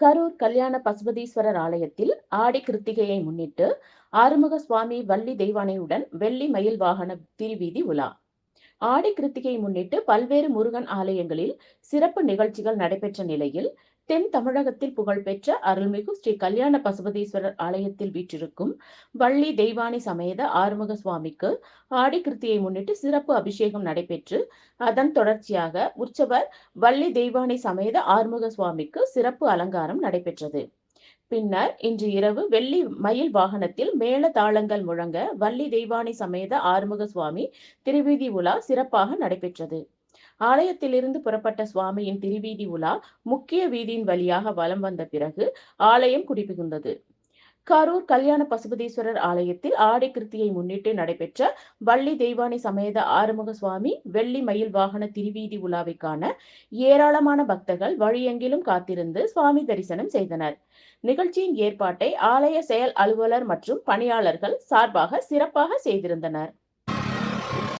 கரூர் கல்யாண பசுபதீஸ்வரர் ஆலயத்தில் ஆடி கிருத்திகையை முன்னிட்டு ஆறுமுக சுவாமி வள்ளி தெய்வானையுடன் வெள்ளி மயில் வாகன திருவீதி உலா. ஆடி கிருத்திகையை முன்னிட்டு பல்வேறு முருகன் ஆலயங்களில் சிறப்பு நிகழ்ச்சிகள் நடைபெற்ற நிலையில் தென் தமிழகத்தில் புகழ்பெற்ற அருள்மிகு ஸ்ரீ கல்யாண பசுபதீஸ்வரர் ஆலயத்தில் வீற்றிருக்கும் வள்ளி தெய்வானி சமேத ஆறுமுக சுவாமிக்கு ஆடி கிருத்தியை முன்னிட்டு சிறப்பு அபிஷேகம் நடைபெற்று அதன் தொடர்ச்சியாக உற்சவர் வள்ளி தெய்வானி சமேத ஆறுமுக சுவாமிக்கு சிறப்பு அலங்காரம் நடைபெற்றது. பின்னர் இன்று இரவு வெள்ளி மயில் வாகனத்தில் மேள தாளங்கள் முழங்க வள்ளி தெய்வானி சமேத ஆறுமுக சுவாமி திருவீதி உலா சிறப்பாக நடைபெற்றது. ஆலயத்திலிருந்து புறப்பட்ட சுவாமியின் திருவீதி உலா முக்கிய வீதியின் வழியாக வலம் வந்த பிறகு ஆலயம் குடிபுகுந்தது. கரூர் கல்யாண பசுபதீஸ்வரர் ஆலயத்தில் ஆடி கிருத்தியை முன்னிட்டு நடைபெற்ற வள்ளி தெய்வானி சமேத ஆறுமுக சுவாமி வெள்ளி மயில் வாகன திருவீதி உலாவை காண ஏராளமான பக்தர்கள் வழியெங்கிலும் காத்திருந்து சுவாமி தரிசனம் செய்தனர். நிகழ்ச்சியின் ஏற்பாட்டை ஆலய செயல் அலுவலர் மற்றும் பணியாளர்கள் சார்பாக சிறப்பாக செய்திருந்தனர்.